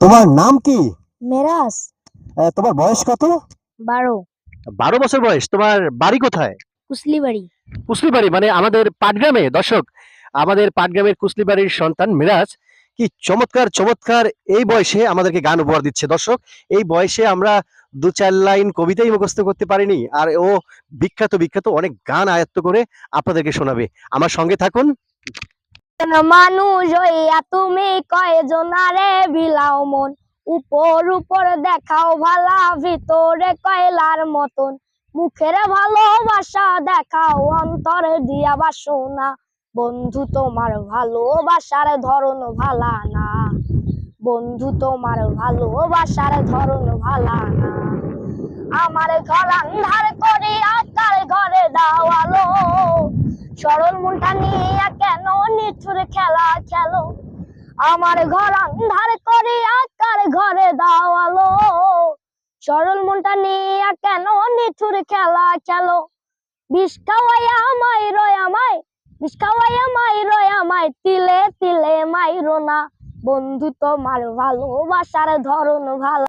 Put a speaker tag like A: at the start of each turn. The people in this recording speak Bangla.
A: তোমার নাম কি?
B: মেরাজ।
A: আহ, তোমার বয়স কত?
B: বারো।
C: বারো বছর বয়স। তোমার বাড়ি কোথায়?
B: কুসলিবাড়ি
C: কুসলিবাড়ি মানে আমাদের পাটগ্রামে। দর্শক আমাদের পাটগ্রামের কুসলিবাড়ির সন্তান মিরাজ কি চমৎকার চমৎকার এই বয়সে আমাদেরকে গান উপহার দিচ্ছে। দর্শক এই বয়সে আমরা দু চার লাইন কবিতাই মুখস্থ করতে পারিনি আর ও বিখ্যাত বিখ্যাত অনেক গান আয়ত্ত করে আপনাদেরকে শোনাবে। আমার সঙ্গে থাকুন
B: মানুষ হইয়া তুমি বিলাও মন? উপর উপর দেখাও ভালা, ভিতরে কয়লার মতন। মুখের ভালোবাসা দেখাও, অন্তরে দিয়া বন্ধু, তোমার ভালোবাসার ধরন ভালা না। বন্ধু, তোমার ভালোবাসার ধরন ভালা না। আমার ঘর আন্ধার করে আকার ঘরে দাওয়ালো সরল মনটা নিয়ে নিঠুর খেলা খেলো। আমার ঘর আন্ধার করে আকার ঘরে দাওয়ালো সরল মনটা নিয়ে কেন নিঠুর খেলা খেলো? বিষ খাওয়াইয়া আমায়, রয় আমায়, বিষ খাওয়াইয়া মাই রয় আমায়, তিলে তিলে মাইরো না। বন্ধু তোমার ভালোবাসার ধরন ভালো।